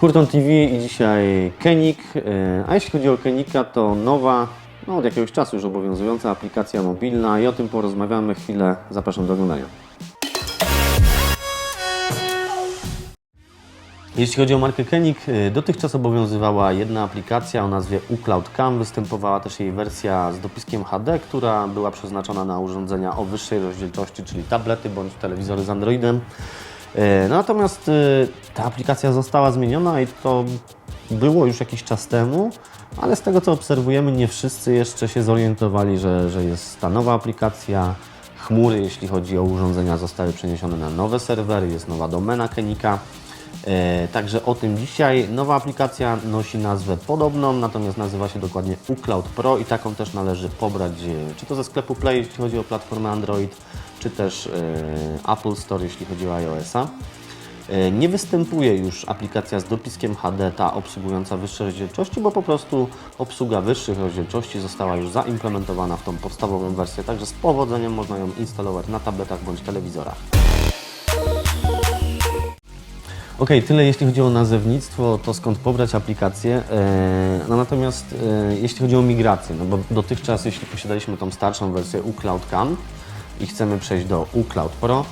Hurton TV i dzisiaj Kenik. E, A jeśli chodzi o Kenika, to nowa, no od jakiegoś czasu już obowiązująca aplikacja mobilna i o tym porozmawiamy chwilę. Zapraszam do oglądania. Jeśli chodzi o markę Kenik, y, dotychczas obowiązywała jedna aplikacja o nazwie uCloud Cam. Występowała też jej wersja z dopiskiem HD, która była przeznaczona na urządzenia o wyższej rozdzielczości, czyli tablety bądź telewizory z Androidem. Y, Natomiast y, ta aplikacja została zmieniona i to było już jakiś czas temu, ale z tego co obserwujemy, nie wszyscy jeszcze się zorientowali, że, że jest ta nowa aplikacja. Chmury, jeśli chodzi o urządzenia, zostały przeniesione na nowe serwery, jest nowa domena Kenika. E, Także o tym dzisiaj. Nowa aplikacja nosi nazwę podobną, natomiast nazywa się dokładnie uCloud Pro i taką też należy pobrać, e, czy to ze sklepu Play, jeśli chodzi o platformę Android, czy też e, Apple Store, jeśli chodzi o iOS-a. E, Nie występuje już aplikacja z dopiskiem HD, ta obsługująca wyższe rozdzielczości, bo po prostu obsługa wyższych rozdzielczości została już zaimplementowana w tą podstawową wersję, także z powodzeniem można ją instalować na tabletach bądź telewizorach. Ok, tyle jeśli chodzi o nazewnictwo, to skąd pobrać aplikację. E, No natomiast jeśli chodzi o migrację, no bo dotychczas jeśli posiadaliśmy tą starszą wersję uCloud Cam i chcemy przejść do uCloud Pro,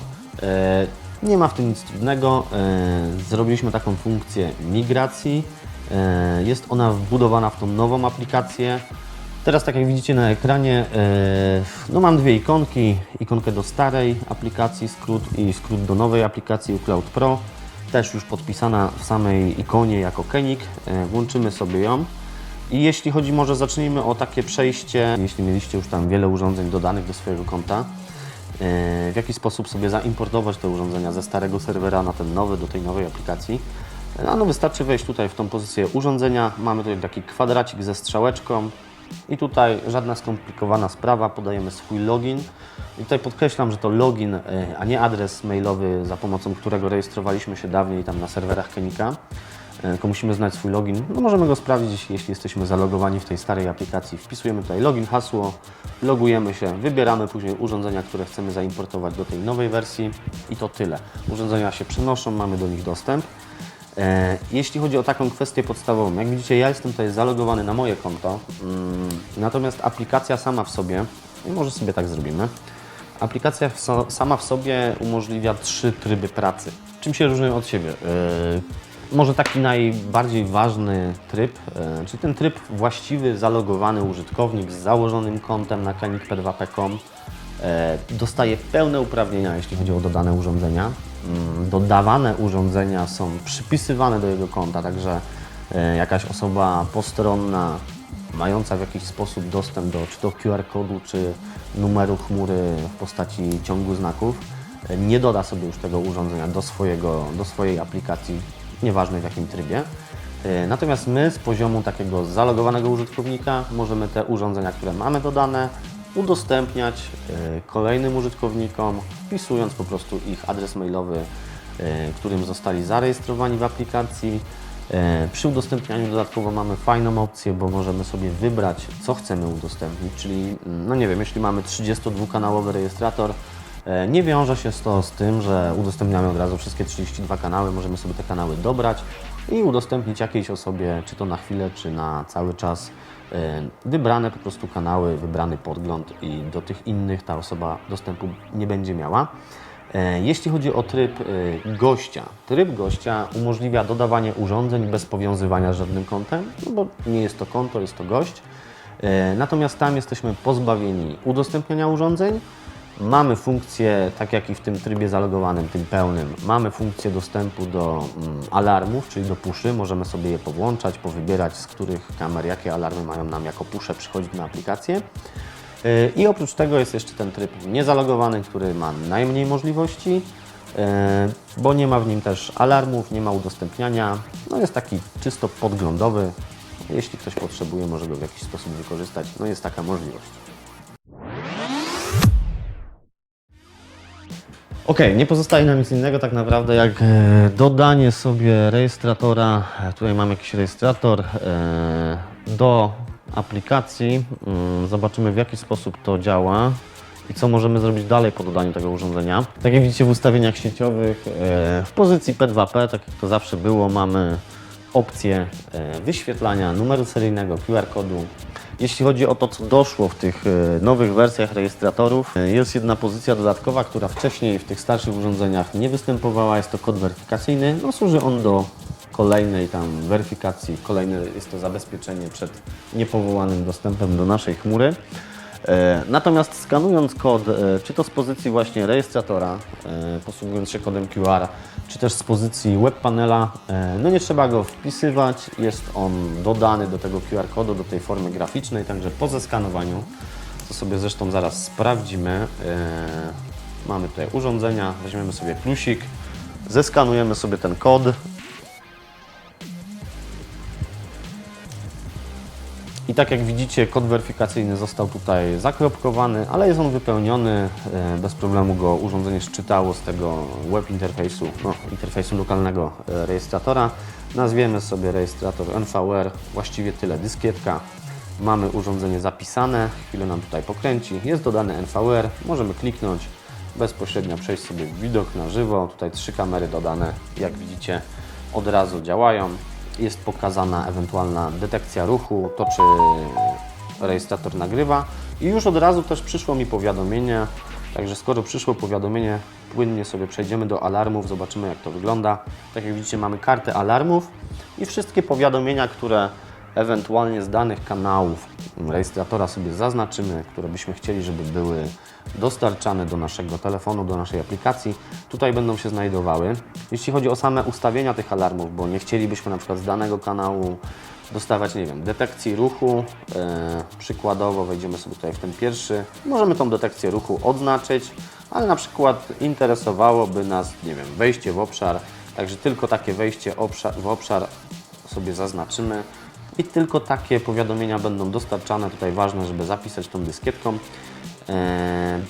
e, nie ma w tym nic trudnego. E, Zrobiliśmy taką funkcję migracji. E, Jest ona wbudowana w tą nową aplikację. Teraz, tak jak widzicie na ekranie, no mam dwie ikonki. Ikonkę do starej aplikacji, skrót i skrót do nowej aplikacji uCloud Pro. Też już podpisana w samej ikonie jako Kenik. Włączymy sobie ją. I jeśli chodzi, może zacznijmy o takie przejście, jeśli mieliście już tam wiele urządzeń dodanych do swojego konta, w jaki sposób sobie zaimportować te urządzenia ze starego serwera na ten nowy, do tej nowej aplikacji. No, no wystarczy wejść tutaj w tą pozycję urządzenia. Mamy tutaj taki kwadracik ze strzałeczką i tutaj żadna skomplikowana sprawa, podajemy swój login. I tutaj podkreślam, że to login, e, a nie adres mailowy, za pomocą którego rejestrowaliśmy się dawniej tam na serwerach Kenika. E, Tylko musimy znać swój login. No możemy go sprawdzić, jeśli jesteśmy zalogowani w tej starej aplikacji. Wpisujemy tutaj login, hasło, logujemy się, wybieramy później urządzenia, które chcemy zaimportować do tej nowej wersji i to tyle. Urządzenia się przenoszą, mamy do nich dostęp. E, Jeśli chodzi o taką kwestię podstawową, jak widzicie, ja jestem tutaj zalogowany na moje konto, mm, natomiast aplikacja sama w sobie, może sobie tak zrobimy, aplikacja sama w sobie umożliwia trzy tryby pracy. Czym się różnią od siebie? Może taki najbardziej ważny tryb, e, czyli ten tryb właściwy, zalogowany użytkownik z założonym kontem na klinik.p2p.com e, dostaje pełne uprawnienia, jeśli chodzi o dodane urządzenia. Mm, Dodawane urządzenia są przypisywane do jego konta, także e, jakaś osoba postronna, mająca w jakiś sposób dostęp do czy to QR-kodu, czy numeru chmury w postaci ciągu znaków, nie doda sobie już tego urządzenia do, swojego, do swojej aplikacji, nieważne w jakim trybie. E, Natomiast my z poziomu takiego zalogowanego użytkownika możemy te urządzenia, które mamy dodane, udostępniać e, kolejnym użytkownikom, wpisując po prostu ich adres mailowy, e, którym zostali zarejestrowani w aplikacji. Przy udostępnianiu dodatkowo mamy fajną opcję, bo możemy sobie wybrać, co chcemy udostępnić, czyli, mm, no nie wiem, jeśli mamy 32-kanałowy rejestrator, nie wiąże się to z tym, że udostępniamy od razu wszystkie 32 kanały, możemy sobie te kanały dobrać i udostępnić jakiejś osobie, czy to na chwilę, czy na cały czas, e, wybrane po prostu kanały, wybrany podgląd i do tych innych ta osoba dostępu nie będzie miała. E, Jeśli chodzi o tryb e, gościa, tryb gościa umożliwia dodawanie urządzeń bez powiązywania z żadnym kontem, no bo nie jest to konto, jest to gość. E, Natomiast tam jesteśmy pozbawieni udostępniania urządzeń. Mamy funkcję, tak jak i w tym trybie zalogowanym, tym pełnym, mamy funkcję dostępu do mm, alarmów, czyli do puszy. Możemy sobie je powłączać, powybierać, z których kamer jakie alarmy mają nam jako pusze przychodzić na aplikację. Yy, I oprócz tego jest jeszcze ten tryb niezalogowany, który ma najmniej możliwości, yy, bo nie ma w nim też alarmów, nie ma udostępniania. No jest taki czysto podglądowy. Jeśli ktoś potrzebuje, może go w jakiś sposób wykorzystać. No jest taka możliwość. Ok, nie pozostaje nam nic innego tak naprawdę jak e, dodanie sobie rejestratora. E, Tutaj mam jakiś rejestrator e, do aplikacji. Mm, Zobaczymy w jaki sposób to działa i co możemy zrobić dalej po dodaniu tego urządzenia. Tak jak widzicie w ustawieniach sieciowych, w pozycji P2P, tak jak to zawsze było, mamy opcję wyświetlania numeru seryjnego, QR-kodu. Jeśli chodzi o to, co doszło w tych e, nowych wersjach rejestratorów, e, jest jedna pozycja dodatkowa, która wcześniej w tych starszych urządzeniach nie występowała. Jest to kod weryfikacyjny. No, służy on do kolejnej tam weryfikacji, kolejne jest to zabezpieczenie przed niepowołanym dostępem do naszej chmury. E, Natomiast skanując kod, czy to z pozycji właśnie rejestratora, posługując się kodem QR, czy też z pozycji webpanela, e, no nie trzeba go wpisywać, jest on dodany do tego QR-kodu, do tej formy graficznej, także po zeskanowaniu, co sobie zresztą zaraz sprawdzimy, e, mamy tutaj urządzenia, weźmiemy sobie plusik, zeskanujemy sobie ten kod, tak jak widzicie, kod weryfikacyjny został tutaj zakropkowany, ale jest on wypełniony. e, Bez problemu go urządzenie szczytało z tego web interfejsu, no, interfejsu lokalnego e, rejestratora. Nazwiemy sobie rejestrator NVR, właściwie tyle, dyskietka. Mamy urządzenie zapisane, chwilę nam tutaj pokręci. Jest dodany NVR, możemy kliknąć, bezpośrednio przejść sobie w widok na żywo. Tutaj trzy kamery dodane, jak widzicie, od razu działają jest pokazana ewentualna detekcja ruchu, to czy rejestrator nagrywa i już od razu też przyszło mi powiadomienie, także skoro przyszło powiadomienie, płynnie sobie przejdziemy do alarmów, zobaczymy jak to wygląda. Tak jak widzicie mamy kartę alarmów i wszystkie powiadomienia, które ewentualnie z danych kanałów rejestratora sobie zaznaczymy, które byśmy chcieli, żeby były dostarczane do naszego telefonu, do naszej aplikacji, tutaj będą się znajdowały. Jeśli chodzi o same ustawienia tych alarmów, bo nie chcielibyśmy na przykład z danego kanału dostawać, nie wiem, detekcji ruchu, e, przykładowo wejdziemy sobie tutaj w ten pierwszy, możemy tą detekcję ruchu odznaczyć, ale na przykład interesowałoby nas, nie wiem, wejście w obszar, także tylko takie wejście obszar, w obszar sobie zaznaczymy i tylko takie powiadomienia będą dostarczane. Tutaj ważne, żeby zapisać tą dyskietką. Eee,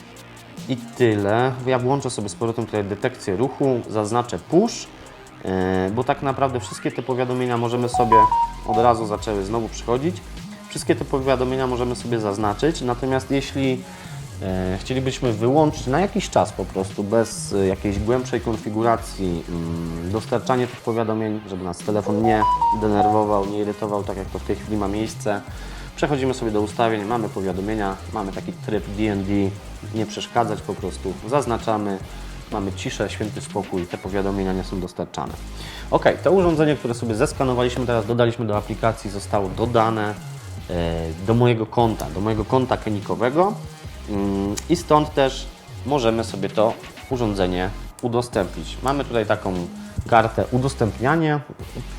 I tyle. Ja włączę sobie z powrotem tutaj detekcję ruchu, zaznaczę push, eee, bo tak naprawdę wszystkie te powiadomienia możemy sobie od razu zaczęły znowu przychodzić. Wszystkie te powiadomienia możemy sobie zaznaczyć, natomiast jeśli chcielibyśmy wyłączyć na jakiś czas po prostu, bez e, jakiejś głębszej konfiguracji, mm, dostarczanie tych powiadomień, żeby nas telefon nie denerwował, nie irytował, tak jak to w tej chwili ma miejsce. Przechodzimy sobie do ustawień, mamy powiadomienia, mamy taki tryb D&D, nie przeszkadzać po prostu, zaznaczamy, mamy ciszę, święty spokój, te powiadomienia nie są dostarczane. Ok, to urządzenie, które sobie zeskanowaliśmy, teraz dodaliśmy do aplikacji, zostało dodane e, do mojego konta, do mojego konta kenikowego i stąd też możemy sobie to urządzenie udostępnić. Mamy tutaj taką kartę udostępnianie.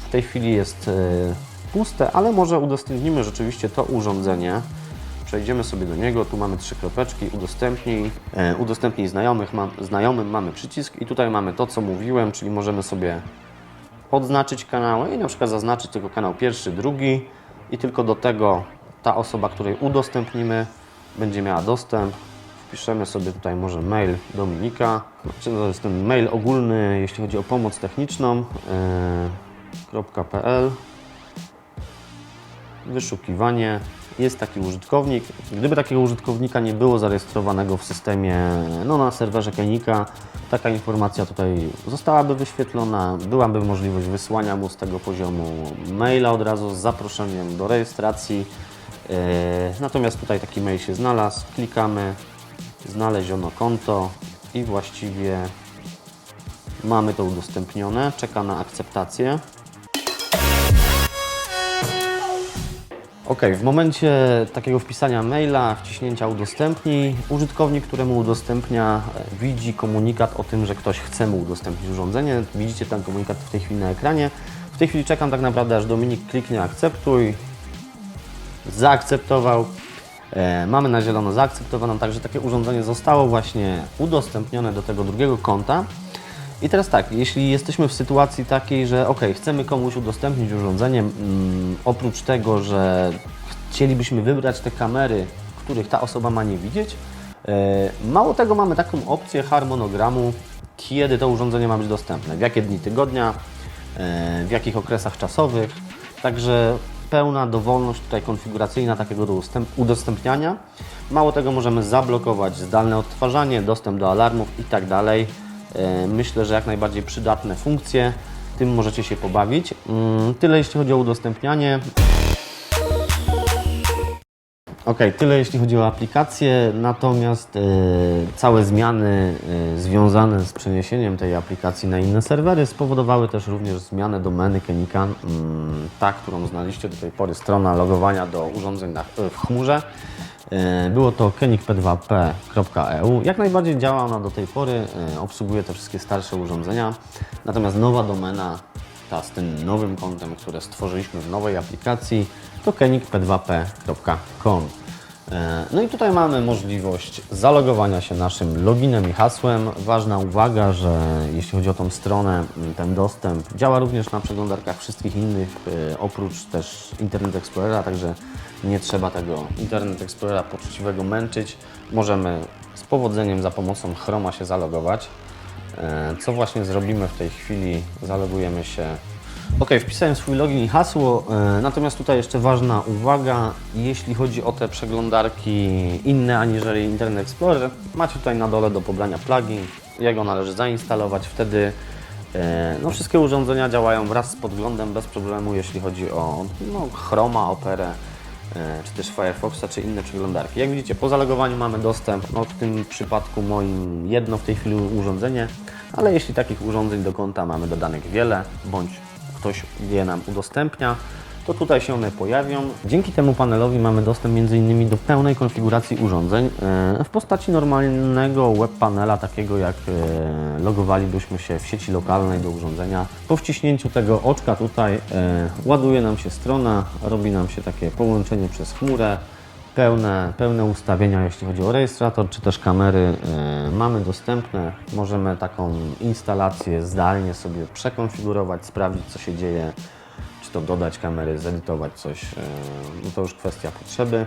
W tej chwili jest e, puste, ale może udostępnimy rzeczywiście to urządzenie. Przejdziemy sobie do niego, tu mamy trzy kropeczki, udostępnij, e, udostępnij znajomych, znajomym mamy przycisk i tutaj mamy to, co mówiłem, czyli możemy sobie odznaczyć kanały i na przykład zaznaczyć tylko kanał pierwszy, drugi i tylko do tego ta osoba, której udostępnimy, będzie miała dostęp. Wpiszemy sobie tutaj może mail Dominika. Znaczy, to jest ten mail ogólny, jeśli chodzi o pomoc techniczną. Yy, .pl Wyszukiwanie. Jest taki użytkownik. Gdyby takiego użytkownika nie było zarejestrowanego w systemie, no na serwerze Kenika, taka informacja tutaj zostałaby wyświetlona, byłaby możliwość wysłania mu z tego poziomu maila od razu z zaproszeniem do rejestracji. Yy, Natomiast tutaj taki mail się znalazł, klikamy, znaleziono konto i właściwie mamy to udostępnione, czeka na akceptację. Ok, w momencie takiego wpisania maila, wciśnięcia udostępnij, użytkownik, któremu udostępnia, e, widzi komunikat o tym, że ktoś chce mu udostępnić urządzenie. Widzicie ten komunikat w tej chwili na ekranie. W tej chwili czekam tak naprawdę, aż Dominik kliknie akceptuj, zaakceptował. E, mamy na zielono zaakceptowaną, także takie urządzenie zostało właśnie udostępnione do tego drugiego konta. I teraz tak, jeśli jesteśmy w sytuacji takiej, że ok, chcemy komuś udostępnić urządzenie, mm, oprócz tego, że chcielibyśmy wybrać te kamery, których ta osoba ma nie widzieć, e, mało tego mamy taką opcję harmonogramu, kiedy to urządzenie ma być dostępne, w jakie dni tygodnia, e, w jakich okresach czasowych. Także pełna dowolność tutaj konfiguracyjna takiego dostęp, udostępniania. Mało tego możemy zablokować zdalne odtwarzanie, dostęp do alarmów i tak dalej. E, Myślę, że jak najbardziej przydatne funkcje. tym możecie się pobawić. Mm, Tyle jeśli chodzi o udostępnianie. Ok, tyle jeśli chodzi o aplikację, natomiast e, całe zmiany e, związane z przeniesieniem tej aplikacji na inne serwery spowodowały też również zmianę domeny Kenika, mm, ta, którą znaliście do tej pory, strona logowania do urządzeń na, w chmurze. E, Było to kenik2p.eu. Jak najbardziej działa ona do tej pory, obsługuje te wszystkie starsze urządzenia, natomiast nowa domena ta z tym nowym kontem, które stworzyliśmy w nowej aplikacji, to kenikp2p.com. E, No i tutaj mamy możliwość zalogowania się naszym loginem i hasłem. Ważna uwaga, że jeśli chodzi o tą stronę, ten dostęp działa również na przeglądarkach wszystkich innych, e, oprócz też Internet Explorera, także nie trzeba tego Internet Explorera poczciwego męczyć. Możemy z powodzeniem za pomocą Chroma się zalogować. E, Co właśnie zrobimy w tej chwili? Zalogujemy się. Ok, wpisałem swój login i hasło, e, natomiast tutaj jeszcze ważna uwaga, jeśli chodzi o te przeglądarki inne aniżeli Internet Explorer, macie tutaj na dole do pobrania plugin, jego należy zainstalować, wtedy e, no, wszystkie urządzenia działają wraz z podglądem bez problemu, jeśli chodzi o no, Chroma, Operę, czy też Firefoxa, czy inne przeglądarki. Jak widzicie, po zalogowaniu mamy dostęp, no w tym przypadku moim jedno w tej chwili urządzenie, ale jeśli takich urządzeń do konta mamy dodanych wiele, bądź ktoś je nam udostępnia, to tutaj się one pojawią. Dzięki temu panelowi mamy dostęp m.in. do pełnej konfiguracji urządzeń e, w postaci normalnego web panela, takiego jak e, logowalibyśmy się w sieci lokalnej do urządzenia. Po wciśnięciu tego oczka tutaj e, ładuje nam się strona, robi nam się takie połączenie przez chmurę, pełne, pełne ustawienia, jeśli chodzi o rejestrator czy też kamery e, mamy dostępne. Możemy taką instalację zdalnie sobie przekonfigurować, sprawdzić co się dzieje, to dodać kamery, zedytować coś, e, no to już kwestia potrzeby.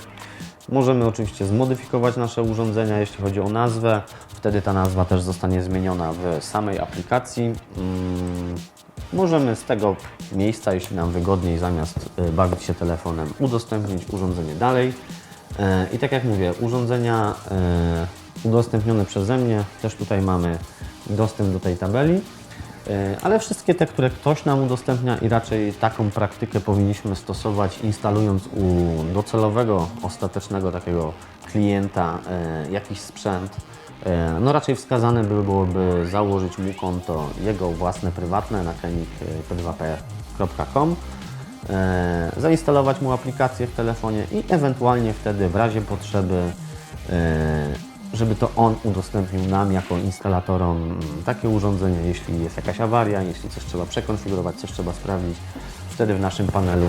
Możemy oczywiście zmodyfikować nasze urządzenia, jeśli chodzi o nazwę. Wtedy ta nazwa też zostanie zmieniona w samej aplikacji. Mm, Możemy z tego miejsca, jeśli nam wygodniej, zamiast e, bawić się telefonem, udostępnić urządzenie dalej. E, I tak jak mówię, urządzenia udostępnione przeze mnie, też tutaj mamy dostęp do tej tabeli. E, Ale wszystkie te, które ktoś nam udostępnia i raczej taką praktykę powinniśmy stosować instalując u docelowego, ostatecznego takiego klienta e, jakiś sprzęt, E, No raczej wskazane by byłoby założyć mu konto jego własne, prywatne na kenik2p.com, e, zainstalować mu aplikację w telefonie i ewentualnie wtedy w razie potrzeby, żeby to on udostępnił nam jako instalatorom takie urządzenie, jeśli jest jakaś awaria, jeśli coś trzeba przekonfigurować, coś trzeba sprawdzić, wtedy w naszym panelu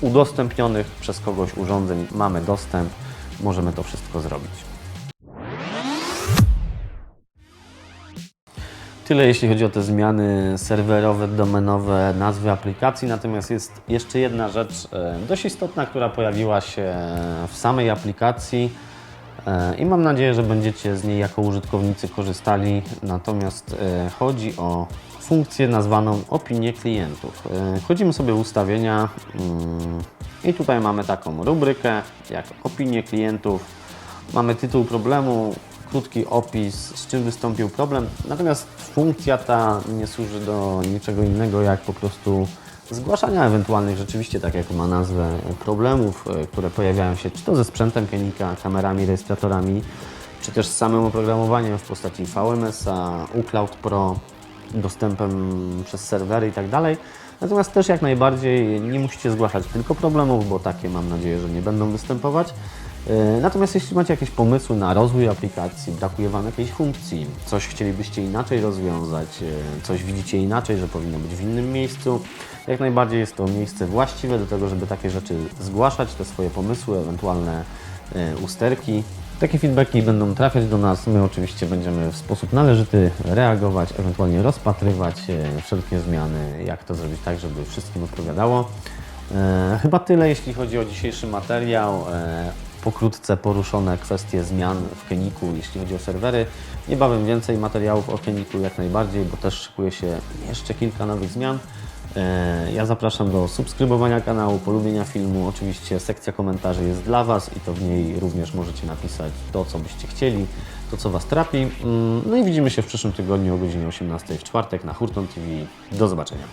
udostępnionych przez kogoś urządzeń mamy dostęp, możemy to wszystko zrobić. Tyle jeśli chodzi o te zmiany serwerowe, domenowe, nazwy aplikacji. Natomiast jest jeszcze jedna rzecz e, dość istotna, która pojawiła się w samej aplikacji i mam nadzieję, że będziecie z niej jako użytkownicy korzystali. Natomiast e, chodzi o funkcję nazwaną opinie klientów. E, Wchodzimy sobie w ustawienia mm, i tutaj mamy taką rubrykę jak opinie klientów. Mamy tytuł problemu, krótki opis, z czym wystąpił problem. Natomiast funkcja ta nie służy do niczego innego, jak po prostu zgłaszania ewentualnych rzeczywiście, tak jak ma nazwę, problemów, e, które pojawiają się czy to ze sprzętem Kenika, kamerami, rejestratorami, czy też z samym oprogramowaniem w postaci VMS-a, uCloud Pro, dostępem przez serwery i tak dalej. Natomiast też jak najbardziej nie musicie zgłaszać tylko problemów, bo takie mam nadzieję, że nie będą występować. E, Natomiast jeśli macie jakieś pomysły na rozwój aplikacji, brakuje Wam jakiejś funkcji, coś chcielibyście inaczej rozwiązać, e, coś widzicie inaczej, że powinno być w innym miejscu, jak najbardziej jest to miejsce właściwe do tego, żeby takie rzeczy zgłaszać, te swoje pomysły, ewentualne e, usterki. Takie feedbacki będą trafiać do nas. My oczywiście będziemy w sposób należyty reagować, ewentualnie rozpatrywać e, wszelkie zmiany, jak to zrobić tak, żeby wszystkim odpowiadało. E, chyba tyle, jeśli chodzi o dzisiejszy materiał. Pokrótce poruszone kwestie zmian w Keniku, jeśli chodzi o serwery. Niebawem więcej materiałów o Keniku jak najbardziej, bo też szykuje się jeszcze kilka nowych zmian. E, Ja zapraszam do subskrybowania kanału, polubienia filmu. Oczywiście sekcja komentarzy jest dla Was i to w niej również możecie napisać to, co byście chcieli, to, co Was trapi. Mm, No i widzimy się w przyszłym tygodniu o godzinie 18 w czwartek na Hurton TV. Do zobaczenia.